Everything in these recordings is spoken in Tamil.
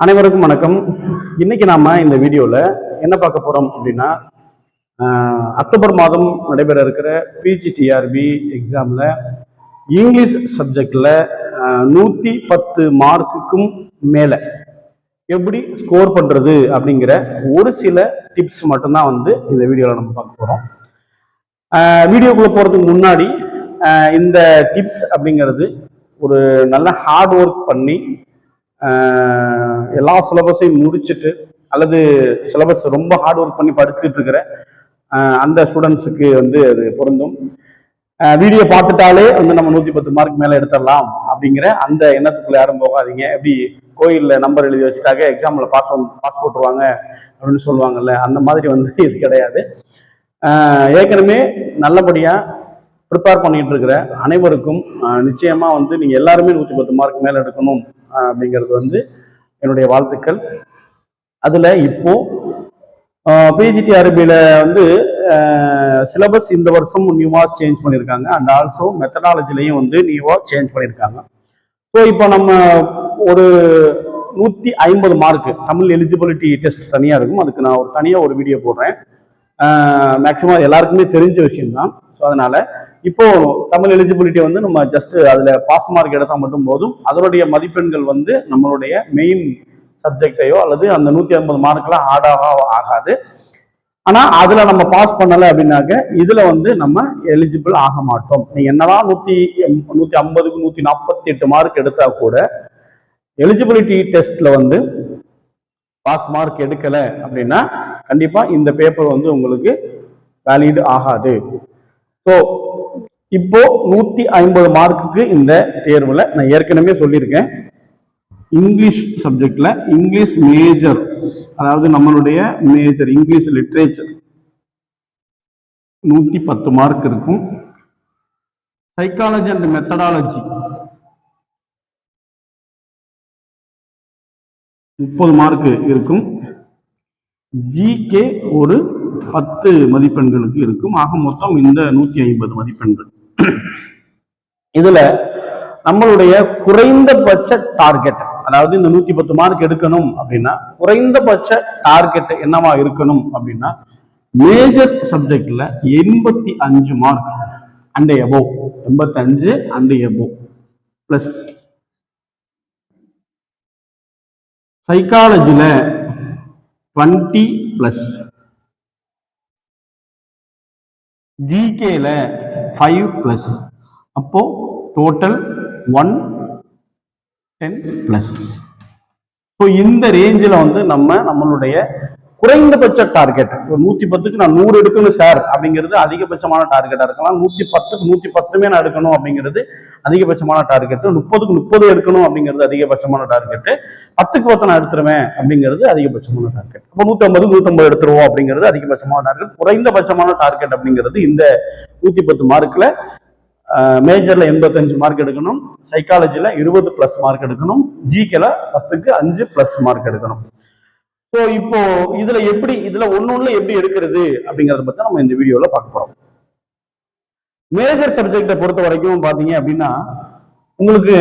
அனைவருக்கும் வணக்கம். இன்னைக்கு நாம இந்த வீடியோல என்ன பார்க்க போறோம் அப்படின்னா அக்டோபர் மாதம் நடைபெற இருக்கிற பிஜிடிஆர்பி எக்ஸாம்ல இங்கிலீஷ் சப்ஜெக்ட்ல நூத்தி பத்து மார்க்குக்கும் மேல எப்படி ஸ்கோர் பண்றது அப்படிங்கிற ஒரு சில டிப்ஸ் மட்டும்தான் வந்து இந்த வீடியோல நம்ம பார்க்க போறோம். வீடியோக்குள்ள போறதுக்கு முன்னாடி இந்த டிப்ஸ் அப்படிங்கிறது ஒரு நல்ல ஹார்ட் ஒர்க் பண்ணி எல்லா சிலபஸையும் முடிச்சுட்டு அல்லது சிலபஸ் ரொம்ப ஹார்ட் ஒர்க் பண்ணி படிச்சுட்டு இருக்கிற அந்த ஸ்டூடெண்ட்ஸுக்கு வந்து அது பொருந்தும். வீடியோ பார்த்துட்டாலே வந்து நம்ம நூற்றி பத்து மார்க் மேலே எடுத்துடலாம் அப்படிங்கிற அந்த எண்ணத்துக்குள்ள யாரும் போகாதீங்க. எப்படி கோயிலில் நம்பர் எழுதி வச்சுட்டாக்க எக்ஸாமில் பாஸ் பாஸ் போட்டுருவாங்க அப்படின்னு சொல்லுவாங்கல்ல அந்த மாதிரி வந்து இது கிடையாது. ஏற்கனவே நல்லபடியாக ப்ரிப்பேர் பண்ணிகிட்டு இருக்கிற அனைவருக்கும் நிச்சயமாக வந்து நீங்கள் எல்லாருமே நூற்றி பத்து மார்க் மேலே எடுக்கணும். அப்படிங்கிறது வந்து என்னுடைய வாழ்த்துக்கள். அதில் இப்போ பிஜிடி அரபியில் வந்து சிலபஸ் இந்த வருஷம் நியூவாக சேஞ்ச் பண்ணியிருக்காங்க அண்ட் ஆல்சோ மெத்தடாலஜிலையும் வந்து நியூவாக சேஞ்ச் பண்ணியிருக்காங்க ஸோ இப்போ நம்ம ஒரு நூற்றி ஐம்பது மார்க்கு தமிழ் எலிஜிபிலிட்டி டெஸ்ட் தனியாக இருக்கும். அதுக்கு நான் ஒரு தனியாக ஒரு வீடியோ போடுறேன். மேக்ஸிமம் எல்லாருக்குமே தெரிஞ்ச விஷயம்தான். ஸோ அதனால் இப்போ தமிழ் எலிஜிபிலிட்டி வந்து நம்ம ஜஸ்ட் அதில் பாஸ் மார்க் எடுத்தால் மட்டும் போதும். அதனுடைய மதிப்பெண்கள் வந்து நம்மளுடைய மெயின் சப்ஜெக்டையோ அல்லது அந்த நூற்றி ஐம்பது மார்க்லாம் ஆடாக ஆகாது. ஆனால் அதில் நம்ம பாஸ் பண்ணலை அப்படின்னாக்க இதில் வந்து நம்ம எலிஜிபிள் ஆக மாட்டோம். நீங்கள் என்னதான் நூற்றி நூற்றி ஐம்பதுக்கு நூற்றி நாற்பத்தி எட்டு மார்க் எடுத்தா கூட எலிஜிபிலிட்டி டெஸ்ட்ல வந்து பாஸ் மார்க் எடுக்கல அப்படின்னா கண்டிப்பா இந்த பேப்பர் வந்து உங்களுக்கு வேலிட் ஆகாது. ஸோ இப்போ நூற்றி ஐம்பது மார்க்குக்கு இந்த தேர்வில் நான் ஏற்கனவே சொல்லியிருக்கேன். இங்கிலீஷ் சப்ஜெக்டில் இங்கிலீஷ் மேஜர் அதாவது நம்மளுடைய மேஜர் இங்கிலீஷ் லிட்ரேச்சர் நூற்றி பத்து மார்க் இருக்கும். சைக்காலஜி அண்ட் மெத்தடாலஜி முப்பது மார்க் இருக்கும். ஜிகே ஒரு பத்து மதிப்பெண்களுக்கு இருக்கும். ஆக மொத்தம் இந்த நூற்றி ஐம்பது மதிப்பெண்கள். இதுல நம்மளுடைய குறைந்தபட்ச டார்கெட் அதாவது இந்த நூத்தி பத்து மார்க் எடுக்கணும் அப்படின்னா குறைந்தபட்ச டார்கெட் என்னவா இருக்கணும் அப்படின்னா மேஜர் சப்ஜெக்ட்ல எண்பத்தி அஞ்சு மார்க் அண்ட் எபோ எண்பத்தி அஞ்சு அண்ட் எபோவ் பிளஸ் சைக்காலஜில டுவெண்ட்டி பிளஸ் ஜிகேல ஃபைவ் ப்ளஸ் அப்போது total one ten plus so இந்த ரேஞ்சில் வந்து நம்ம நம்மளுடைய குறைந்தபட்ச டார்கெட் ஒரு நூத்தி பத்துக்கு நான் நூறு எடுக்கணும் சார் அப்படிங்கிறது அதிகபட்சமான டார்கெட்டா இருக்கலாம். நூத்தி பத்துக்கு நூத்தி பத்துமே நான் எடுக்கணும் அப்படிங்கிறது அதிகபட்சமான டார்கெட் முப்பதுக்கு முப்பது எடுக்கணும் அப்படிங்கிறது அதிகபட்சமான டார்கெட் பத்துக்கு பத்து நான் எடுத்துருவேன் அப்படிங்கிறது அதிகபட்சமான டார்கெட் அப்போ நூத்தி ஐம்பது நூத்தி ஐம்பது எடுத்துருவோம் அப்படிங்கிறது அதிகபட்சமான டார்கெட் குறைந்தபட்சமான டார்கெட் அப்படிங்கிறது இந்த நூத்தி பத்து மார்க்ல மேஜர்ல எண்பத்தஞ்சு மார்க் எடுக்கணும். சைக்காலஜில இருபது பிளஸ் மார்க் எடுக்கணும். ஜிகேல பத்துக்கு அஞ்சு பிளஸ் மார்க் எடுக்கணும். ஸோ இப்போ இதுல எப்படி இதுல ஒன்னு ஒண்ணு எப்படி எடுக்கிறது அப்படிங்கறத பத்தி நம்ம இந்த வீடியோல பார்க்க போறோம். மேஜர் சப்ஜெக்டை பொறுத்த வரைக்கும் பாத்தீங்க அப்படின்னா உங்களுக்கு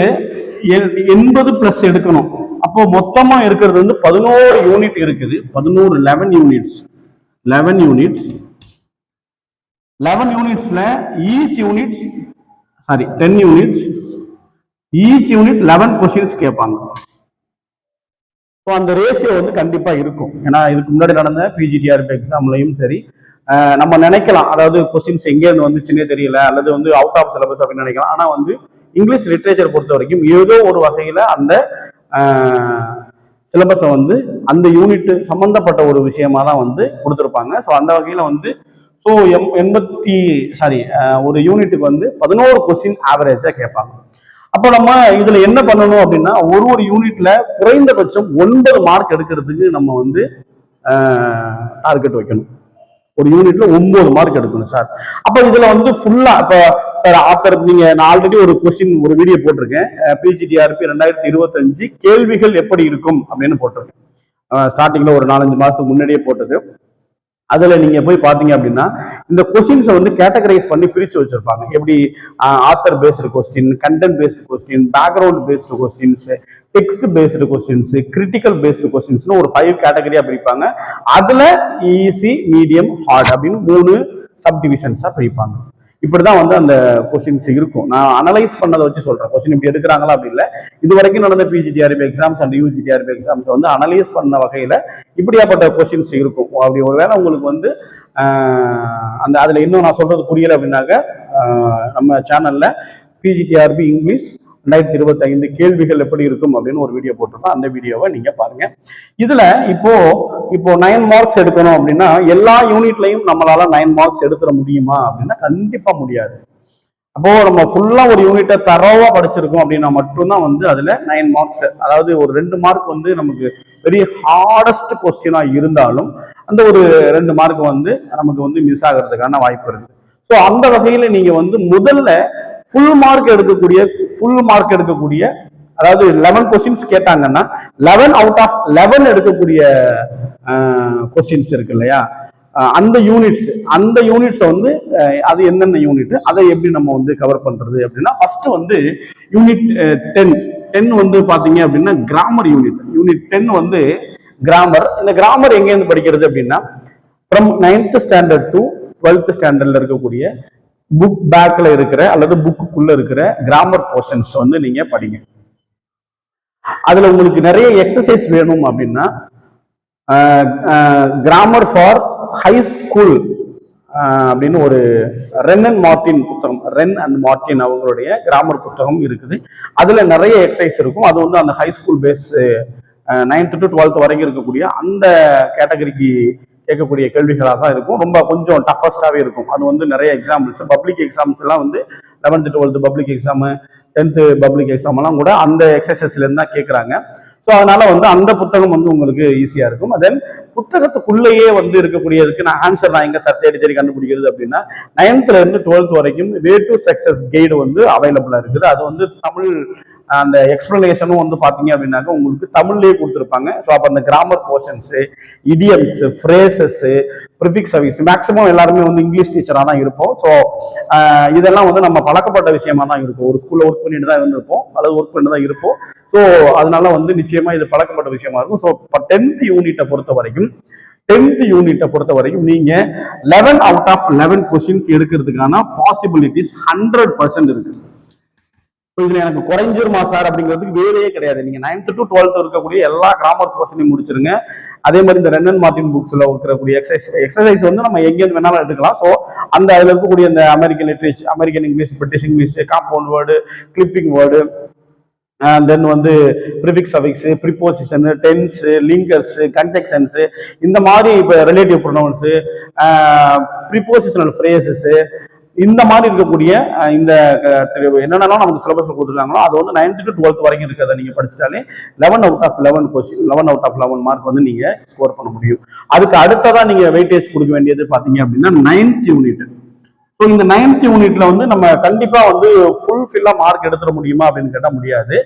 எண்பது பிளஸ் எடுக்கணும். அப்போ மொத்தமா இருக்கிறது வந்து பதினோரு யூனிட் இருக்குது. பதினோரு eleven units eleven units eleven யூனிட்ஸ்ல each units sorry ten units each unit eleven questions கேட்பாங்க. ஸோ அந்த ரேஷியோ வந்து கண்டிப்பாக இருக்கும். ஏன்னா இதுக்கு முன்னாடி நடந்த பிஜிடிஆர்பி எக்ஸாம்லையும் சரி நம்ம நினைக்கலாம். அதாவது கொஸ்டின்ஸ் எங்கேருந்து வந்துச்சுன்னே தெரியல அல்லது வந்து அவுட் ஆஃப் சிலபஸ் அப்படின்னு நினைக்கலாம். ஆனால் வந்து இங்கிலீஷ் லிட்ரேச்சர் பொறுத்த வரைக்கும் ஏதோ ஒரு வகையில் அந்த சிலபஸை வந்து அந்த யூனிட் சம்மந்தப்பட்ட ஒரு விஷயமா தான் வந்து கொடுத்துருப்பாங்க. ஸோ அந்த வகையில் வந்து ஸோ எம் எண்பத்தி சாரி ஒரு யூனிட்டுக்கு வந்து பதினோரு கொஸ்டின் ஆவரேஜாக கேட்பாங்க. அப்போ நம்ம இதுல என்ன பண்ணணும் அப்படின்னா ஒரு ஒரு யூனிட்ல குறைந்தபட்சம் ஒன்பது மார்க் எடுக்கிறதுக்கு நம்ம வந்து டார்கெட் வைக்கணும். ஒரு யூனிட்ல ஒன்பது மார்க் எடுக்கணும் சார் அப்ப இதுல வந்து ஃபுல்லா இப்ப சார் ஆத்தர் நீங்க நான் ஆல்ரெடி ஒரு கொஸ்டின் ஒரு வீடியோ போட்டிருக்கேன். பிஜிடிஆர்பி ரெண்டாயிரத்தி இருபத்தஞ்சு கேள்விகள் எப்படி இருக்கும் அப்படின்னு போட்டிருக்கேன். ஸ்டார்டிங்ல ஒரு நாலஞ்சு மாசத்துக்கு முன்னாடியே போட்டது. அதுல நீங்க போய் பாத்தீங்க அப்படின்னா இந்த கொஸ்டின்ஸை வந்து கேட்டகரைஸ் பண்ணி பிரிச்சு வச்சிருப்பாங்க. எப்படி author based question content based question background based questions text based questions critical based கொஸ்டின்ஸ்னு ஒரு ஃபைவ் கேட்டகரியா பிரிப்பாங்க. அதுல ஈஸி மீடியம் ஹார்ட் அப்படின்னு மூணு சப் டிவிஷன்ஸா பிரிப்பாங்க. இப்படிதான் வந்து அந்த கொஸ்டின்ஸ் இருக்கும். நான் அனலைஸ் பண்ணதை வச்சு சொல்றேன். கொஸ்டின் இப்படி எடுக்கிறாங்களா? அப்படி இல்லை. இது வரைக்கும் நடந்த PGTRB exams and UGTRB exams வந்து அனலைஸ் பண்ண வகையில இப்படியாப்பட்ட கொஸ்டின்ஸ் இருக்கும். அப்படி ஒருவேளை உங்களுக்கு வந்து அந்த அதுல இன்னும் நான் சொல்றது புரியல அப்படின்னாக்க நம்ம சேனல்ல பிஜிடிஆர்பி இங்கிலீஷ் ரெண்டாயிரத்தி இருபத்தி ஐந்து கேள்விகள் எப்படி இருக்கும் அப்படின்னு ஒரு வீடியோ போட்டிருக்கோம் அந்த வீடியோவை நீங்க பாருங்க. இதுல இப்போ இப்போ நைன் மார்க்ஸ் எடுக்கணும் அப்படின்னா எல்லா யூனிட்லையும் நம்மளால நைன் மார்க்ஸ் எடுத்துட முடியுமா அப்படின்னா கண்டிப்பா முடியாது. அப்போ நம்ம ஃபுல்லா ஒரு யூனிட்டை தரவா படிச்சிருக்கோம் அப்படின்னா மட்டும்தான் வந்து அதுல நைன் மார்க்ஸ் அதாவது ஒரு ரெண்டு மார்க் வந்து நமக்கு பெரிய ஹார்டஸ்ட் கொஸ்டினா இருந்தாலும் அந்த ஒரு ரெண்டு மார்க் வந்து நமக்கு வந்து மிஸ் ஆகிறதுக்கான வாய்ப்பு இருக்கு. ஸோ அந்த வகையில நீங்க வந்து முதல்ல ஃபுல் மார்க் எடுக்கக்கூடிய ஃபுல் மார்க் எடுக்கக்கூடிய அதாவது லெவன் கொஸ்டின்ஸ் கேட்டாங்கன்னா லெவன் அவுட் ஆஃப் லெவன் எடுக்கக்கூடிய கொஸ்டின்ஸ் இருக்கு இல்லையா? அந்த யூனிட்ஸ் அந்த யூனிட்ஸை வந்து அது என்னென்ன யூனிட் அதை எப்படி நம்ம வந்து கவர் பண்றது அப்படின்னா ஃபர்ஸ்ட் வந்து யூனிட் டென் டென் வந்து பாத்தீங்க அப்படின்னா கிராமர் யூனிட் யூனிட் டென் வந்து கிராமர் இந்த கிராமர் எங்கேருந்து படிக்கிறது அப்படின்னா from ninth standard to twelfth ஸ்டாண்டர்ட்ல இருக்கக்கூடிய புக் பேக்ல இருக்கிற அல்லது புக்குக்குள்ள இருக்கிற கிராமர் போர்ஷன்ஸ் வந்து நீங்க படிங்க. அதுல உங்களுக்கு நிறைய எக்ஸசைஸ் வேணும் அப்படின்னா கிராமர் ஃபார் ஹை ஸ்கூல் அப்படின்னு ஒரு ரென் அண்ட் மார்டின் புத்தகம் ரென் அண்ட் மார்டின் அவங்களுடைய கிராமர் புத்தகம் இருக்குது. அதுல நிறைய எக்ஸசைஸ் இருக்கும். அது வந்து அந்த high school base ninth to twelfth வரைக்கும் இருக்கக்கூடிய அந்த கேட்டகரிக்கு கேட்கக்கூடிய கேள்விகளாக தான் இருக்கும். ரொம்ப கொஞ்சம் டஃபஸ்டாகவே இருக்கும். அது வந்து நிறைய எக்ஸாம்பிள்ஸ் பப்ளிக் எக்ஸாம்ஸ் எல்லாம் வந்து eleventh twelfth public exam tenth public exam எல்லாம் கூட அந்த எக்ஸசைஸ்லேருந்து தான் கேட்குறாங்க. ஸோ அதனால வந்து அந்த புத்தகம் வந்து உங்களுக்கு ஈஸியாக இருக்கும். தென் புத்தகத்துக்குள்ளேயே வந்து இருக்கக்கூடியதுக்கு நான் ஆன்சர் நான் எங்கே சார் தேடி தேடி கண்டுபிடிக்கிறது அப்படின்னா நைன்த்துலேருந்து டுவெல்த் வரைக்கும் வே டு சக்ஸஸ் கைடு வந்து அவைலபிளாக இருக்குது. அது வந்து தமிழ் அந்த எக்ஸ்பிளனேஷனும் வந்து பார்த்தீங்க அப்படின்னாக்க உங்களுக்கு தமிழ்லேயே கொடுத்துருப்பாங்க. ஸோ அப்போ அந்த grammar portions idioms phrases prefix service maximum எல்லாருமே வந்து இங்கிலீஷ் டீச்சராக தான் இருப்போம். ஸோ இதெல்லாம் வந்து நம்ம பழக்கப்பட்ட விஷயமா தான் இருக்கும். ஒரு ஸ்கூலில் ஒர்க் பண்ணிட்டு தான் இருந்திருப்போம். அல்லது ஒர்க் பண்ணிட்டு தான் இருப்போம். ஸோ அதனால வந்து நிச்சயமாக இது பழக்கப்பட்ட விஷயமா இருக்கும். ஸோ இப்போ டென்த் யூனிட்டை பொறுத்த வரைக்கும் டென்த் யூனிட்டை பொறுத்த வரைக்கும் நீங்க eleven out of eleven questions எடுக்கிறதுக்கான பாசிபிலிட்டிஸ் ஹண்ட்ரட் பர்சன்ட் இருக்கு. இதுல எனக்கு குறைஞ்சிருமா சார் அப்படிங்கிறதுக்கு வேலையே கிடையாது. நீங்க நைன்த் டு டுவெல்த் இருக்கக்கூடிய எல்லா கிராமர் போர்ஷனையும் முடிச்சிருங்க. அதே மாதிரி இந்த ரெண்டன் மார்டின் புக்ஸ்ல இருக்கக்கூடிய எக்ஸசைஸ் எக்ஸசைஸ் வந்து நம்ம எங்கேருந்து வேணாலும் எடுக்கலாம் ஸோ அந்த அதுல இருக்கக்கூடிய இந்த American literature American English British English compound word clipping word then வந்து prefix affix preposition tense linkers conjunctions இந்த மாதிரி இப்போ ரிலேட்டிவ் ப்ரொனவுன்ஸு ப்ரிப்போசிஷனல் ஃப்ரேசஸ் இந்த மாதிரி இருக்கக்கூடிய இந்த என்னென்னலாம் நமக்கு சிலபஸ் கொடுத்துருக்காங்களோ அது வந்து நைன்த் டு டுவெல்த் வரைக்கும் இருக்கிறத நீங்க படிச்சிட்டாலே eleven out of eleven question eleven out of eleven mark வந்து நீங்க ஸ்கோர் பண்ண முடியும். அதுக்கு அடுத்ததா நீங்க வெயிட்டேஜ் கொடுக்க வேண்டியது பாத்தீங்க அப்படின்னா நைன்த் யூனிட் ஸோ இந்த நைன்த் யூனிட்ல வந்து நம்ம கண்டிப்பா வந்து ஃபுல்ஃபில்லாக மார்க் எடுத்துட முடியுமா அப்படின்னு கேட்டால் முடியாது.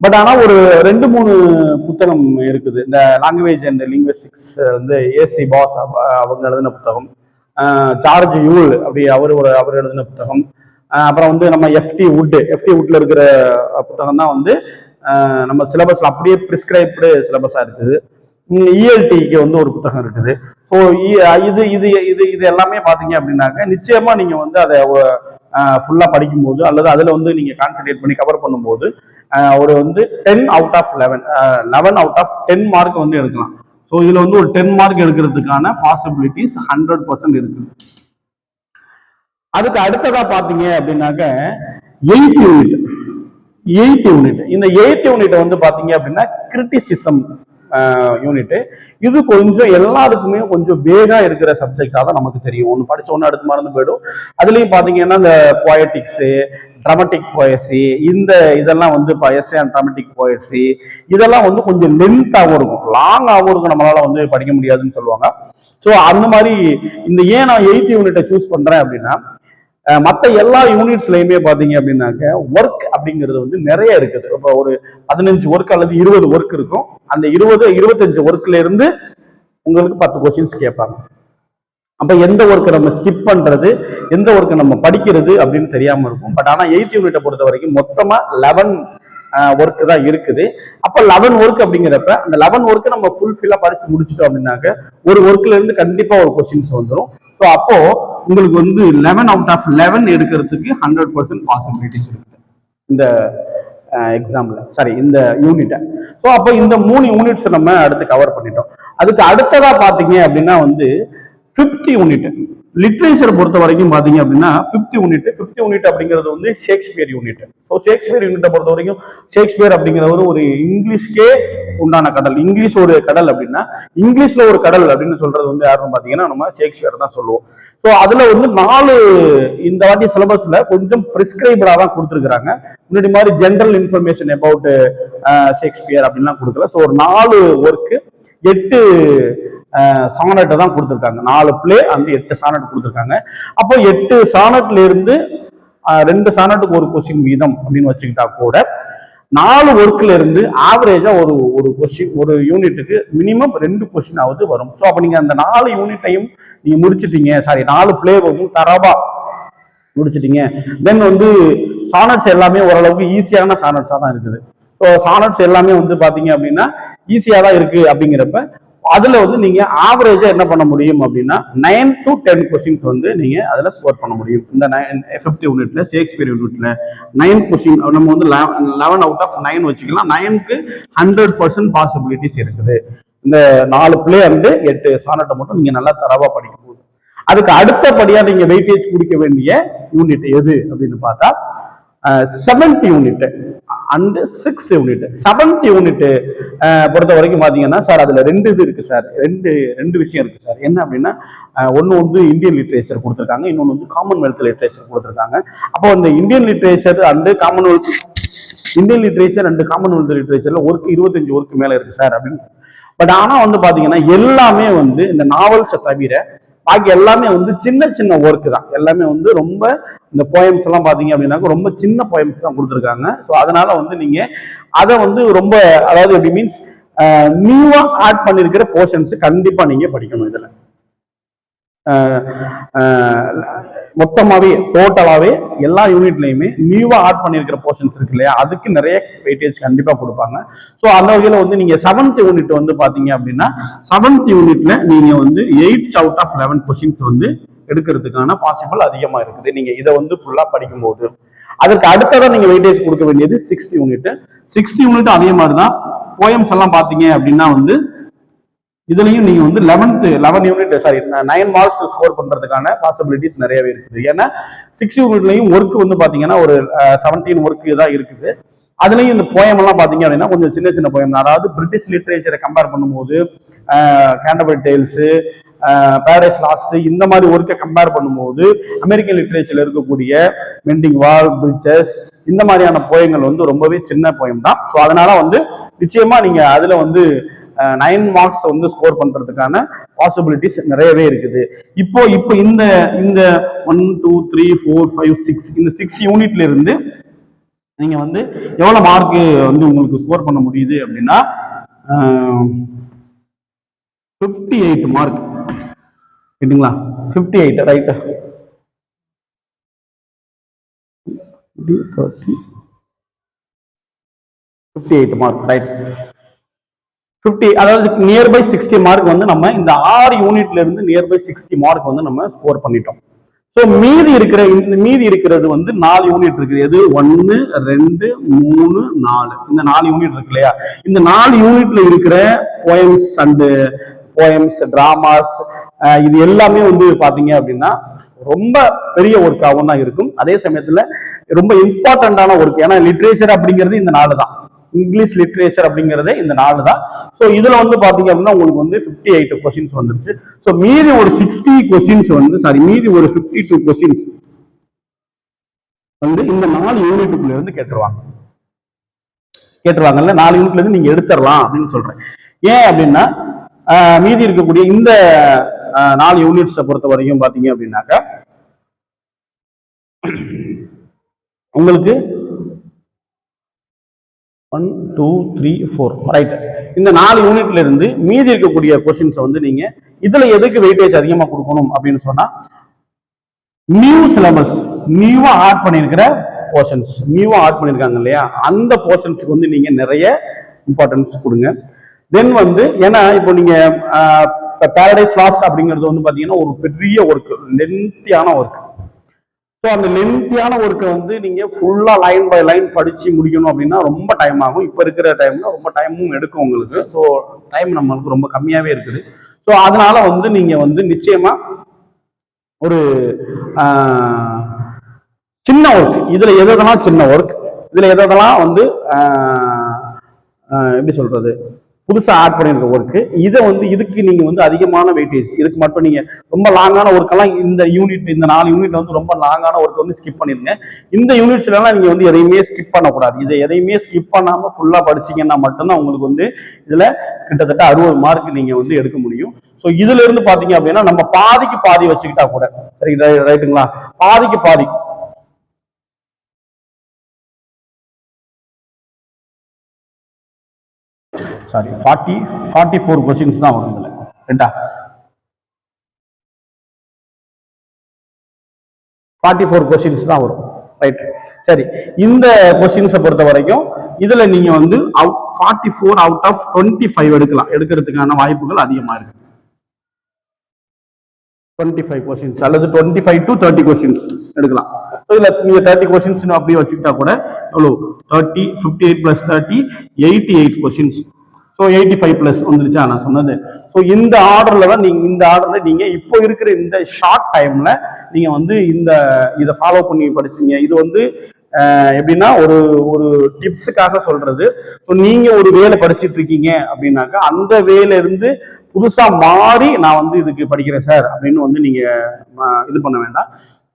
பட் ஆனால் ஒரு ரெண்டு மூணு புத்தகம் இருக்குது. இந்த லாங்குவேஜ் அண்ட் லிங்குவிஸ்டிக்ஸ் வந்து ஏசி பாஸ் அவங்க எழுதின புத்தகம். ஜார்ஜ் யூல் அப்படி அவர் ஒரு அவர் எழுதின புத்தகம். அப்புறம் வந்து நம்ம எஃப்டி வுட் எஃப்டி வுட்ல இருக்கிற புத்தகம் தான் வந்து நம்ம சிலபஸ்ல அப்படியே ப்ரிஸ்கிரைப்டு சிலபஸாக இருக்குது. இஎல்டிக்கு வந்து ஒரு புத்தகம் இருக்குது. ஸோ இது இது இது இது எல்லாமே பார்த்தீங்க அப்படின்னாக்க நிச்சயமாக நீங்கள் வந்து அதை ஃபுல்லாக படிக்கும்போது அல்லது அதில் வந்து நீங்கள் கான்சன்ட்ரேட் பண்ணி கவர் பண்ணும்போது ஒரு வந்து ten out of eleven eleven out of ten mark வந்து எடுக்கலாம். ஸோ இதுல வந்து ஒரு டென் மார்க் எடுக்கிறதுக்கான பாசிபிலிட்டிஸ் ஹண்ட்ரட் பர்சன்ட் இருக்குது. அதுக்கு அடுத்ததா பாத்தீங்க அப்படின்னாக்க எயிட் யூனிட் எயித் யூனிட் இந்த எயித் யூனிட் வந்து பாத்தீங்க அப்படின்னா கிரிட்டிசிசம் யூனிட்டு இது கொஞ்சம் எல்லாருக்குமே கொஞ்சம் வேகாக இருக்கிற சப்ஜெக்டாக தான் நமக்கு தெரியும். ஒன்று படித்த ஒன்று அடுத்து மறந்து போயிடும். அதுலேயும் பார்த்தீங்கன்னா இந்த பொயட்டிக்ஸு ட்ரமெட்டிக் போயசி இந்த இதெல்லாம் வந்து எஸ்ஏ அண்ட் ட்ரமெட்டிக் போயசி இதெல்லாம் வந்து கொஞ்சம் லென்த்தாகவும் இருக்கும். லாங்காகவும் இருக்கும். நம்மளால் வந்து படிக்க முடியாதுன்னு சொல்லுவாங்க. ஸோ அந்த மாதிரி இந்த ஏன் நான் எயித் யூனிட்டை சூஸ் பண்ணுறேன் அப்படின்னா மற்ற எல்லா யூனிட்ஸ்லையுமே பார்த்தீங்க அப்படின்னாக்க ஒர்க் அப்படிங்கிறது வந்து நிறைய இருக்குது. இப்போ ஒரு பதினஞ்சு ஒர்க் அல்லது இருபது ஒர்க் இருக்கும். அந்த இருபது இருபத்தஞ்சு ஒர்க்ல இருந்து உங்களுக்கு பத்து கொஸ்டின்ஸ் கேட்பாங்க. அப்போ எந்த ஒர்க்கை நம்ம ஸ்கிப் பண்ணுறது எந்த ஒர்க்கை நம்ம படிக்கிறது அப்படின்னு தெரியாமல் இருக்கும். பட் ஆனால் எயித் யூனிட்டை பொறுத்த வரைக்கும் மொத்தமாக லெவன் ஒர்க் தான் இருக்குது. அப்போ லெவன் ஒர்க் அப்படிங்கிறப்ப அந்த லெவன் ஒர்க்கை நம்ம ஃபுல்ஃபில்லாக படித்து முடிச்சிட்டோம் அப்படின்னாக்க ஒரு ஒர்க்லேருந்து இருந்து ஒரு கொஸ்டின்ஸ் வந்துடும் ஸோ அப்போது உங்களுக்கு வந்து லெவன் அவுட் ஆஃப் லெவன் எடுக்கிறதுக்கு ஹண்ட்ரட் பர்சன்ட் பாசிபிலிட்டிஸ் இருக்குது. இந்த எக்ஸாம்ல சாரி இந்த யூனிட்டை ஸோ அப்போ இந்த மூணு யூனிட்ஸ் நம்ம அடுத்து கவர் பண்ணிட்டோம். அதுக்கு அடுத்ததா பார்த்தீங்க அப்படின்னா வந்து ஃபிஃப்த் யூனிட் லிட்ரேச்சர் பொறுத்த வரைக்கும் பார்த்தீங்க அப்படின்னா ஃபிஃப்த் யூனிட் ஃபிஃப்த் யூனிட் அப்படிங்கிறது வந்து ஷேக்ஸ்பியர் யூனிட் ஸோ ஷேக்ஸ்பியர் யூனிட்டை பொறுத்த வரைக்கும் ஷேக்ஸ்பியர் அப்படிங்கிறவர் ஒரு இங்கிலீஷ்க்கே உண்டான கடல். இங்கிலீஷ் ஒரு கடல் அப்படின்னா இங்கிலீஷ்ல ஒரு கடல் அப்படின்னு சொல்றது வந்து யாருன்னு பார்த்தீங்கன்னா நம்ம ஷேக்ஸ்பியர் தான் சொல்லுவோம். ஸோ அதுல வந்து நாலு இந்த வாட்டி சிலபஸ்ல கொஞ்சம் பிரிஸ்கிரைபரா தான் கொடுத்துருக்காங்க முன்னாடி மாதிரி ஜென்ரல் இன்ஃபர்மேஷன் அபவுட் ஷேக்ஸ்பியர் அப்படின்லாம் கொடுக்கல. ஸோ ஒரு நாலு ஒர்க்கு எட்டு சானட்டை தான் கொடுத்துருக்காங்க. நாலு பிளே அந்த எட்டு சானட் கொடுத்துருக்காங்க. அப்போ எட்டு சானட்ல இருந்து ரெண்டு சானட்டுக்கு ஒரு கொஸ்டின் வீதம் அப்படின்னு வச்சுக்கிட்டா கூட நாலு ஒர்க்ல இருந்து ஆவரேஜா ஒரு ஒரு கொஸ்டின் ஒரு யூனிட்டுக்கு மினிமம் ரெண்டு கொஸ்டின் ஆகுது வரும். ஸோ அப்போ நீங்க அந்த நாலு யூனிட்டையும் நீங்க முடிச்சிட்டீங்க. சாரி நாலு பிளே வந்து தரவா முடிச்சிட்டீங்க. தென் வந்து சானட்ஸ் எல்லாமே ஓரளவுக்கு ஈஸியான சானட்ஸாக தான் இருக்குது. ஸோ சானட்ஸ் எல்லாமே வந்து பார்த்தீங்க அப்படின்னா ஈஸியாக தான் இருக்கு அப்படிங்கிறப்ப அதுல வந்து நீங்க ஆவரேஜா என்ன பண்ண முடியும் அப்படின்னா நைன் டு டென் கொஸ்டின்ஸ் வந்து நீங்க அதுல ஸ்கோர் பண்ண முடியும். இந்த நைன் ஃபிஃப்த் யூனிட்ல ஷேக்ஸ்பியர் யூனிட்ல நைன் கொஸ்டின் நம்ம வந்து லெவன் அவுட் ஆஃப் நைன் வச்சுக்கலாம். நைனுக்கு ஹண்ட்ரட் பர்சன்ட் பாசிபிலிட்டிஸ் இருக்குது. இந்த நாலு பிளே வந்து எட்டு சானட்டை மட்டும் நீங்க நல்லா தரவா படிக்கணும் அதுக்கு அடுத்தபடியா நீங்க வெயிட்டேஜ் குடிக்க வேண்டிய யூனிட் எது அப்படின்னு பார்த்தா seventh unit and sixth unit seventh unit பொறுத்த வரைக்கும் பார்த்தீங்கன்னா சார் அதில் ரெண்டு இது இருக்குது சார் ரெண்டு ரெண்டு விஷயம் இருக்குது சார் என்ன அப்படின்னா ஒன்று வந்து இந்தியன் லிட்ரேச்சர் கொடுத்துருக்காங்க இன்னொன்று வந்து காமன்வெல்த் லிட்ரேச்சர் கொடுத்துருக்காங்க. அப்போ அந்த Indian literature and Commonwealth Indian literature and Commonwealth லிட்ரேச்சரில் work இருபத்தஞ்சு ஒர்க்கு மேலே இருக்குது சார் அப்படின்னு. பட் ஆனால் வந்து பார்த்தீங்கன்னா எல்லாமே வந்து இந்த நாவல்ஸை தவிர பாக்கி எல்லாமே வந்து சின்ன சின்ன ஒர்க் தான். எல்லாமே வந்து ரொம்ப இந்த போயம்ஸ் எல்லாம் பாத்தீங்க அப்படின்னாக்க ரொம்ப சின்ன போயம்ஸ் தான் கொடுத்துருக்காங்க. ஸோ அதனால வந்து நீங்க அதை வந்து ரொம்ப அதாவது எப்படி மீன்ஸ் நியூவா ஆட் பண்ணிருக்கிற போர்ஷன்ஸ் கண்டிப்பா நீங்க படிக்கணும் இதுல. மொத்தமாகவே அஹ் மொத்தமாவே டோட்டலாவே எல்லா யூனிட்லயுமே நியூவா ஆட் பண்ணிருக்கிற போர்ஷன்ஸ் இருக்கு இல்லையா? அதுக்கு நிறைய வெயிட்டேஜ் கண்டிப்பா கொடுப்பாங்க. ஸோ அந்த வகையில வந்து நீங்க செவன்த் யூனிட் வந்து பாத்தீங்க அப்படின்னா செவன்த் யூனிட்ல நீங்க வந்து eight out of eleven questions வந்து எடுக்கிறதுக்கான பாசிபிள் அதிகமா இருக்குது. நீங்க இதை வந்து ஃபுல்லா படிக்கும்போது. அதற்கு அடுத்ததான் நீங்க வெயிட்டேஜ் கொடுக்க வேண்டியது சிக்ஸ்த் யூனிட் சிக்ஸ்த் யூனிட் அதே மாதிரி தான் போயம்ஸ் எல்லாம் பாத்தீங்க அப்படின்னா வந்து இதுலையும் நீங்க வந்து eleventh eleven unit sorry nine marks score பண்றதுக்கான பாசிபிலிட்டிஸ் நிறையவே இருக்குது. ஏன்னா சிக்ஸ் யூனிட்லையும் ஒர்க் வந்து பாத்தீங்கன்னா ஒரு செவன்டீன் ஒர்க்கு தான் இருக்குது. அதுலயும் இந்த போயம் எல்லாம் பாத்தீங்க அப்படின்னா கொஞ்சம் சின்ன சின்ன போயம் அதாவது பிரிட்டிஷ் லிட்ரேச்சரை கம்பேர் பண்ணும்போது கேண்டபல் டேல்ஸ் பேரடைஸ் லாஸ்ட் இந்த மாதிரி ஒர்க்கை கம்பேர் பண்ணும்போது அமெரிக்கன் லிட்ரேச்சர்ல இருக்கக்கூடிய மெண்டிங் வால் பிரிட்ஜஸ் இந்த மாதிரியான போயங்கள் வந்து ரொம்பவே சின்ன போயம் தான். ஸோ அதனால வந்து நிச்சயமா நீங்க அதுல வந்து நைன் மார்க்ஸ் வந்து ஸ்கோர் பண்றதுக்கான பாசிபிலிட்டிஸ் நிறையவே இருக்குது. இப்போ இப்போ இந்த இந்த one two three four five six இந்த சிக்ஸ் யூனிட்ல இருந்து நீங்க வந்து எவ்வளவு மார்க் வந்து உங்களுக்கு ஸ்கோர் பண்ண முடியுது அப்படின்னா fifty eight mark கேட்டுங்களா? Fifty eight right fifty eight mark right fifty அதாவது நியர்பை சிக்ஸ்டி மார்க் வந்து நம்ம இந்த ஆறு யூனிட்ல இருந்து நியர்பை சிக்ஸ்டி மார்க் வந்து நம்ம ஸ்கோர் பண்ணிட்டோம். ஸோ மீதி இருக்கிற இந்த மீதி இருக்கிறது வந்து நாலு யூனிட் இருக்குது. எது? ஒன்று ரெண்டு மூணு நாலு. இந்த நாலு யூனிட் இருக்கு இல்லையா? இந்த நாலு யூனிட்ல இருக்கிற போயம்ஸ் அண்டு போயம்ஸ் டிராமாஸ் இது எல்லாமே வந்து பாத்தீங்க அப்படின்னா ரொம்ப பெரிய ஒர்க்காகவும் தான் இருக்கும். அதே சமயத்துல ரொம்ப இம்பார்ட்டண்டான ஒர்க் ஏன்னா லிட்ரேச்சர் அப்படிங்கிறது இந்த நாலு தான் இங்கிலீஷ் லிட்ரேச்சர் அப்படிங்கிறதே இந்த நாலு தான் ஸோ இதில் வந்து பார்த்தீங்க அப்படின்னா உங்களுக்கு வந்து ஃபிஃப்டி எயிட் கொஸ்டின்ஸ் வந்துருச்சு. ஸோ மீதி ஒரு சிக்ஸ்டி கொஸ்டின்ஸ் வந்து சாரி மீதி ஒரு ஃபிஃப்டி டூ கொஸ்டின்ஸ் வந்து இந்த நாலு யூனிட்டுக்குள்ள இருந்து கேட்டுருவாங்க. கேட்டுருவாங்கல்ல? நாலு யூனிட்ல இருந்து நீங்க எடுத்துடலாம் அப்படின்னு சொல்றேன். ஏன் அப்படின்னா மீதி இருக்கக்கூடிய இந்த நாலு யூனிட்ஸை பொறுத்த வரைக்கும் பார்த்தீங்க அப்படின்னாக்கா உங்களுக்கு one two three four right இந்த நாலு யூனிட்ல இருந்து மீதி இருக்கக்கூடிய கொஸ்டின்ஸை வந்து நீங்க இதுல எதுக்கு வெயிட்டேஜ் அதிகமாக கொடுக்கணும் அப்படின்னு சொன்னா நியூ சிலபஸ் நியூவா ஆட் பண்ணியிருக்கிற போர்ஷன்ஸ் நியூவா ஆட் பண்ணியிருக்காங்க இல்லையா? அந்த போர்ஷன்ஸுக்கு வந்து நீங்க நிறைய இம்பார்ட்டன்ஸ் கொடுங்க. தென் வந்து ஏன்னா இப்போ நீங்க பேரடைஸ் லாஸ்ட் அப்படிங்கிறது வந்து பாத்தீங்கன்னா ஒரு பெரிய ஒர்க் லென்த்தியான ஒர்க் ஸோ அந்த லென்த்தியான ஒர்க்கை வந்து நீங்கள் ஃபுல்லாக லைன் பை லைன் படித்து முடிக்கணும் அப்படின்னா ரொம்ப டைம் ஆகும். இப்போ இருக்கிற டைம்ல ரொம்ப டைமும் எடுக்கும் உங்களுக்கு. ஸோ டைம் நம்மளுக்கு ரொம்ப கம்மியாகவே இருக்குது. ஸோ அதனால வந்து நீங்கள் வந்து நிச்சயமாக ஒரு சின்ன ஒர்க் இதில் எதெல்லாம் சின்ன ஒர்க் இதில் எதெல்லாம் வந்து எப்படி சொல்கிறது புதுசாக ஆட் பண்ணியிருக்க ஒர்க்கு இதை வந்து இதுக்கு நீங்கள் வந்து அதிகமான வெயிட்டேஜ் இதுக்கு மட்டும் நீங்கள் ரொம்ப லாங்கான ஒர்க்கெல்லாம் இந்த யூனிட் இந்த நாலு யூனிட்ல வந்து ரொம்ப லாங்கான ஒர்க் வந்து ஸ்கிப் பண்ணிருங்க. இந்த யூனிட்ஸ்லாம் நீங்கள் வந்து எதையுமே ஸ்கிப் பண்ணக்கூடாது. இதை எதையுமே ஸ்கிப் பண்ணாமல் ஃபுல்லாக படிச்சீங்கன்னா மட்டும்தான் உங்களுக்கு வந்து இதில் கிட்டத்தட்ட அறுபது மார்க் நீங்கள் வந்து எடுக்க முடியும். ஸோ இதுல இருந்து அப்படின்னா நம்ம பாதிக்கு பாதி வச்சுக்கிட்டா கூட. சரி ரைட்டுங்களா பாதிக்கு பாதி. Sorry forty forty four questions தான் வரும் இதில். ரெண்டா? ஃபார்ட்டி ஃபோர் கொஸ்டின்ஸ் தான் வரும். ரைட் சரி இந்த கொஸ்டின்ஸை பொறுத்த வரைக்கும் இதுல நீங்க வந்து out forty four out of twenty five எடுக்கலாம். எடுக்கிறதுக்கான வாய்ப்புகள் அதிகமா இருக்கு. டுவெண்ட்டி ஃபைவ் கொஸ்டின்ஸ் அல்லது twenty five to thirty questions எடுக்கலாம். ஸோ இதில் நீங்கள் தேர்ட்டி கொஸ்டின்ஸ் அப்படியே வச்சுக்கிட்டா கூட எவ்வளோ thirty fifty eight plus thirty eighty eight questions so eighty five plus வந்துருச்சா? நான் சொன்னது. ஸோ இந்த ஆர்டரில் தான் நீங்கள் இந்த ஆர்டரில் நீங்கள் இப்போ இருக்கிற இந்த ஷார்ட் டைமில் நீங்கள் வந்து இந்த இதை ஃபாலோ பண்ணி படிச்சீங்க. இது வந்து எப்படின்னா ஒரு ஒரு டிப்ஸுக்காக சொல்றது. ஸோ நீங்க ஒரு வேலை படிச்சிட்டு இருக்கீங்க அப்படின்னாக்கா அந்த வேலை இருந்து புதுசா மாறி நான் வந்து இதுக்கு படிக்கிறேன் சார் அப்படின்னு வந்து நீங்க இது பண்ண வேண்டாம்.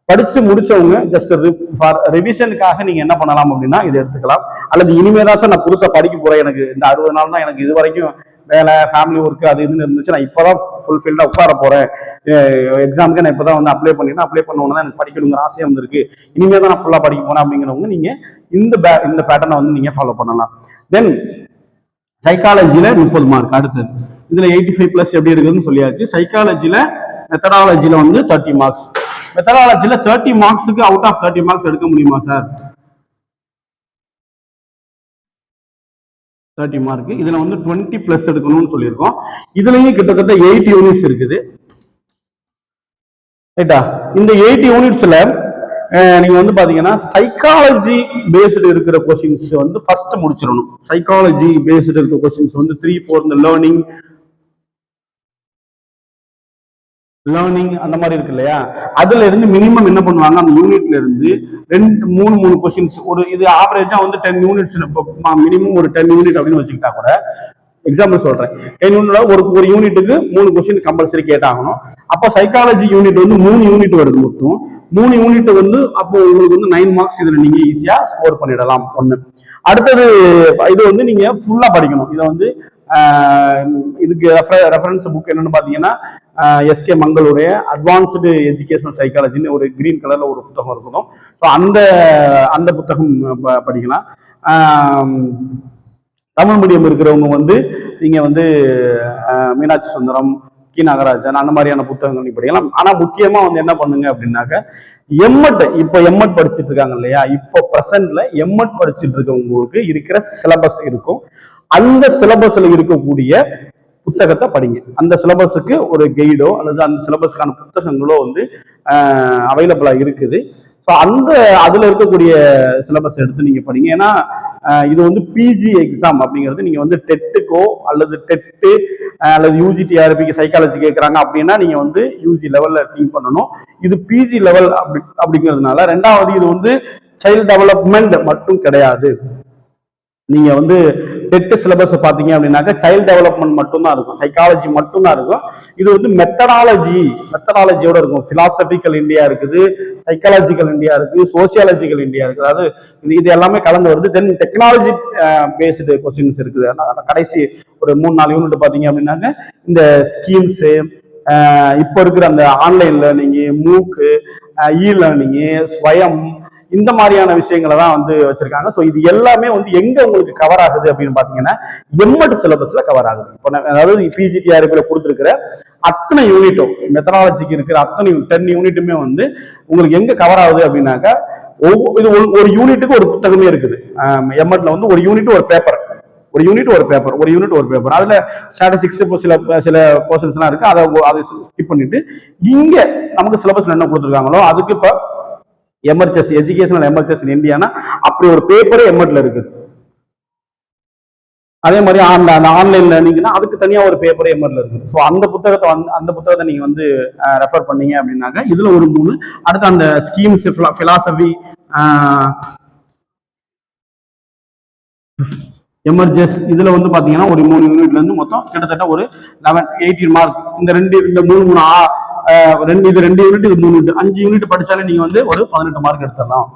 படிச்சு முடிச்சவங்க ஜஸ்ட் ஃபார் ரிவிஷனுக்காக நீங்க என்ன பண்ணலாம் அப்படின்னா இதை எடுத்துக்கலாம். அல்லது இனிமே தான் சார் நான் புதுசா படிக்க போறேன். எனக்கு இந்த அறுபது நாள் தான் எனக்கு இது வரைக்கும் வேலை ஃபேமிலி ஒர்க்கு அது இதுன்னு இருந்துச்சு. நான் இப்போதான் ஃபுல்ஃபில்டாக உட்கார போறேன். எக்ஸாமுக்கு நான் இப்போ தான் வந்து அப்ளை பண்ணிட்டேன். அப்ளை பண்ண தான் எனக்கு படிக்கணுங்கிற ஆசையாக வந்திருக்கு. இனிமேல் தான் நான் ஃபுல்லாக படிக்க போறேன் அப்படிங்கிறவங்க நீங்க இந்த பே- இந்த பேட்டர்னை வந்து நீங்க ஃபாலோ பண்ணலாம். தென் சைக்காலஜியில் முப்பது மார்க் அடுத்தது இதுல எயிட்டி ஃபைவ் பிளஸ் எப்படி இருக்குதுன்னு சொல்லியாச்சு. சைக்காலஜியில் மெத்தடாலஜியில் வந்து தேர்ட்டி மார்க்ஸ் மெத்தடாலஜியில் தேர்ட்டி மார்க்ஸுக்கு அவுட் ஆஃப் தேர்ட்டி மார்க்ஸ் எடுக்க முடியுமா சார் தேர்ட்டி மார்க் இதுல வந்து டுவெண்ட்டி பிளஸ் எடுக்கணும்னு சொல்லியிருக்கோம். இதுலயும் கிட்டத்தட்ட எயிட் யூனிட்ஸ் இருக்குது. ரைட்டா இந்த எயிட் யூனிட்ஸ்ல நீங்க வந்து பாத்தீங்கன்னா சைக்காலஜி பேஸ்டு இருக்கிற கொஸ்டின்ஸ் வந்து ஃபர்ஸ்ட் முடிச்சிடணும். சைக்காலஜி பேஸ்டு இருக்கிற கொஸ்டின்ஸ் வந்து த்ரீ ஃபோர் இந்த லேர்னிங் லேர்னிங் அந்த மாதிரி இருக்கு இல்லையா? அதுல இருந்து மினிமம் என்ன பண்ணுவாங்க? அந்த யூனிட்ல இருந்து ரெண்டு மூணு மூணு கொஸ்டின்ஸ் ஒரு இது ஆவரேஜா வந்து டென் யூனிட்ஸ் மினிமம் ஒரு டென் யூனிட் அப்படின்னு வச்சுக்கிட்டா கூட எக்ஸாம்பிள் சொல்றேன். டென் யூனிட் ஒரு ஒரு யூனிட்டுக்கு மூணு கொஸ்டின் கம்பல்சரி கேட்டாகணும். அப்போ சைக்காலஜி யூனிட் வந்து மூணு யூனிட் வருது மொத்தம். மூணு யூனிட் வந்து அப்போ உங்களுக்கு வந்து நைன் மார்க்ஸ் இதுல நீங்க ஈஸியா ஸ்கோர் பண்ணிடலாம். ஒன்று அடுத்தது இது வந்து நீங்க ஃபுல்லா படிக்கணும். இதை வந்து இதுக்கு ரெஃபரன்ஸ் புக் என்னன்னு பாத்தீங்கன்னா எஸ்கே மங்களுடைய அட்வான்ஸ்டு எஜுகேஷனல் சைக்காலஜின்னு ஒரு கிரீன் கலரில் ஒரு புத்தகம் இருக்கணும். ஸோ அந்த அந்த புத்தகம் ப- படிக்கலாம். தமிழ் மீடியம் இருக்கிறவங்க வந்து நீங்கள் வந்து மீனாட்சி சுந்தரம் கி. நாகராஜன் அந்த மாதிரியான புத்தகங்கள் நீ படிக்கலாம். ஆனால் முக்கியமாக வந்து என்ன பண்ணுங்க அப்படின்னாக்க எம்எட் இப்போ எம்எட் படிச்சுட்டு இருக்காங்க இல்லையா? இப்போ ப்ரெசென்ட்ல எம்எட் படிச்சுட்டு இருக்கவங்களுக்கு இருக்கிற சிலபஸ் இருக்கும். அந்த சிலபஸ்ல இருக்கக்கூடிய புத்தகத்தை படிங்க. அந்த சிலபஸுக்கு ஒரு கைடோ அல்லது அந்த சிலபஸ்க்கான புத்தகங்களோ வந்து அவைலபிளாக இருக்குது. ஸோ அந்த அதில் இருக்கக்கூடிய சிலபஸ் எடுத்து நீங்கள் படிங்க. ஏன்னா இது வந்து பிஜி எக்ஸாம் அப்படிங்கிறது நீங்கள் வந்து டெட்டுக்கோ அல்லது டெட்டு அல்லது யூஜிடிஆர்பிக்கு சைக்காலஜி கேட்குறாங்க அப்படின்னா நீங்கள் வந்து யூஜி லெவலில் திங்க் பண்ணணும். இது பிஜி லெவல் அப்படி அப்படிங்கிறதுனால ரெண்டாவது இது வந்து சைல்டு டெவலப்மெண்ட் மட்டும் கிடையாது. நீங்கள் வந்து டெட் சிலபஸ் பார்த்தீங்க அப்படின்னாக்கா சைல்ட் டெவலப்மெண்ட் மட்டும்தான் இருக்கும். சைக்காலஜி மட்டும்தான் இருக்கும். இது வந்து மெத்தடாலஜி மெத்தடாலஜியோட இருக்கும். பிலாசபிக்கல் இந்தியா இருக்குது சைக்காலஜிக்கல் இந்தியா இருக்குது சோசியாலஜிக்கல் இந்தியா இருக்குது. அதாவது இது இது எல்லாமே கலந்து வருது. தென் டெக்னாலஜி பேஸ்டு கொஸ்டின்ஸ் இருக்குது. கடைசி ஒரு மூணு நாலு யூனிட் பார்த்தீங்க அப்படின்னாக்க இந்த ஸ்கீம்ஸு இப்போ இருக்கிற அந்த ஆன்லைன் லேர்னிங்கு மூக்கு இ லேர்னிங்கு ஸ்வயம் இந்த மாதிரியான விஷயங்களை தான் வந்து வச்சிருக்காங்க. ஸோ இது எல்லாமே வந்து எங்க உங்களுக்கு கவர் ஆகுது அப்படின்னு பாத்தீங்கன்னா எம்எட் சிலபஸ்ல கவர் ஆகுது. இப்போ நான் அதாவது பிஜிடிஆர்பில கொடுத்துருக்கிற அத்தனை யூனிட்டும் மெத்தனாலஜிக்கு இருக்கிற அத்தனை டென் யூனிட்டுமே வந்து உங்களுக்கு எங்க கவர் ஆகுது அப்படின்னாக்கா ஒவ்வொரு இது ஒரு- ஒரு யூனிட்டுக்கு ஒரு புத்தகமே இருக்குது. எம்எட்ல வந்து ஒரு யூனிட் ஒரு பேப்பர் ஒரு யூனிட் ஒரு பேப்பர் ஒரு யூனிட் ஒரு பேப்பர் அதுல ஸ்டாட்டிஸ்டிக்ஸ் இப்போ சில சில போர்ஷன்ஸ்லாம் இருக்கு. அதை அதை ஸ்கிப் பண்ணிட்டு இங்க நமக்கு சிலபஸ் என்ன கொடுத்துருக்காங்களோ அதுக்கு இப்போ எமர்ஜென்சி எஜுகேஷனல் எமர்ஜென்சி இந்தியானா? அப்படி ஒரு பேப்பரே எம்எட்ல இருக்குது. அதே மாதிரி அந்த அந்த ஆன்லைன் லேர்னிங்னா அதுக்கு தனியா ஒரு பேப்பரே எம்எட்ல இருக்குது. ஸோ அந்த புத்தகத்தை வந்து அந்த புத்தகத்தை நீங்க வந்து ரெஃபர் பண்ணீங்க அப்படின்னாக்க இதுல ஒரு மூணு. அடுத்து அந்த ஸ்கீம்ஸ் பிலாசபி எமர்ஜெஸ் இதுல வந்து பாத்தீங்கன்னா ஒரு மூணு யூனிட்ல இருந்து மொத்தம் கிட்டத்தட்ட ஒரு லெவன் எயிட்டீன் மார்க் இந்த ரெண்டு இந்த மூணு மூணு ஆ- ரெண்டு இது ரெண்டு யூனிட் இது மூணு யூனிட் அஞ்சு யூனிட் படிச்சாலே நீங்க வந்து ஒரு பதினெட்டு மார்க் எடுத்துடலாம்.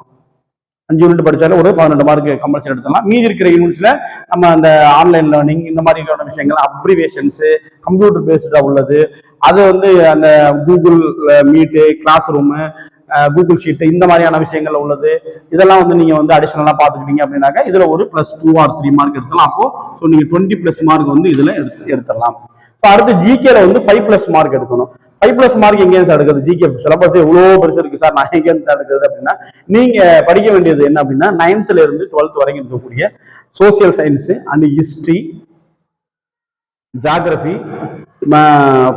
அஞ்சு யூனிட் படிச்சாலே ஒரு பதினெட்டு மார்க் கம்பல்சரி எடுத்துடலாம். மீதி இருக்கிற யூனிட்ஸ்ல நம்ம அந்த ஆன்லைன் லேர்னிங் இந்த மாதிரியான விஷயங்கள் அப்ரிவேஷன்ஸ் கம்ப்யூட்டர் பேஸ்டா உள்ளது. அது வந்து அந்த Google meet class room Google sheet இந்த மாதிரியான விஷயங்கள் உள்ளது. இதெல்லாம் வந்து நீங்க வந்து அடிஷனலா பாத்துக்கிட்டீங்க அப்படின்னாக்கா இதுல ஒரு plus two or three mark எடுத்துலாம் அப்போ ஸோ நீங்க டுவெண்ட்டி பிளஸ் மார்க் வந்து இதுல எடுத்து எடுத்துடலாம். ஸோ அடுத்து ஜிகேல வந்து ஃபைவ் பிளஸ் மார்க் எடுக்கணும். ஃபைவ் பிளஸ் மார்க் எங்கேயும் சார் எடுக்கிறது ஜிகே சிலபஸ் எவ்வளோ பெருசு இருக்கு சார் நான் எங்கேயும் சார் எடுக்கிறது அப்படின்னா நீங்க படிக்க வேண்டியது என்ன அப்படின்னா நைன்த்ல இருந்து டுவெல்த் வரைக்கும் இருக்கக்கூடிய social science and history geography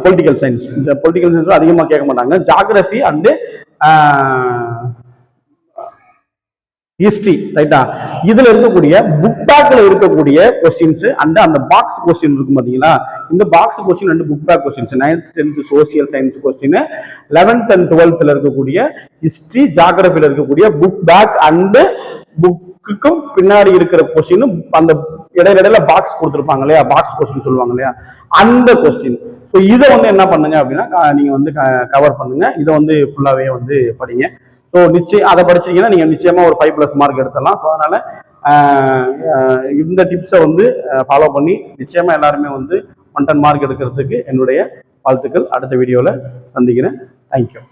political science political science அதிகமாக கேட்க மாட்டாங்க. ஜாகிரபி அண்டு ஹிஸ்டரி ரைட்டா இதுல இருக்கக்கூடிய புக் பேக்ல இருக்கக்கூடிய கொஸ்டின்ஸ் அண்ட் அந்த பாக்ஸ் கொஸ்டின் இருக்கும் பாத்தீங்களா? இந்த பாக்ஸ் கொஸ்டின் ரெண்டு book back questions ninth tenth social science question eleventh and டுவெல்த்ல இருக்கக்கூடிய ஹிஸ்டரி ஜாகிரபில இருக்கக்கூடிய புக் பேக் அண்டு புக்குக்கும் பின்னாடி இருக்கிற கொஸ்டின் அந்த இடையில இடையில பாக்ஸ் கொடுத்துருப்பாங்க இல்லையா? பாக்ஸ் கொஸ்டின் சொல்லுவாங்க இல்லையா? அந்த கொஸ்டின் ஸோ இதை வந்து என்ன பண்ணுங்க அப்படின்னா நீங்க வந்து கவர் பண்ணுங்க. இதை வந்து ஃபுல்லாவே வந்து படிங்க. ஸோ நிச்சயம் அதை படிச்சீங்கன்னா நீங்கள் நிச்சயமாக ஒரு ஃபைவ் ப்ளஸ் மார்க் எடுத்துடலாம். ஸோ அதனால் இந்த டிப்ஸை வந்து ஃபாலோ பண்ணி நிச்சயமாக எல்லாருமே வந்து ஒன் டென் மார்க் எடுக்கிறதுக்கு என்னுடைய வாழ்த்துக்கள். அடுத்த வீடியோவில் சந்திக்கிறேன். தேங்க்யூ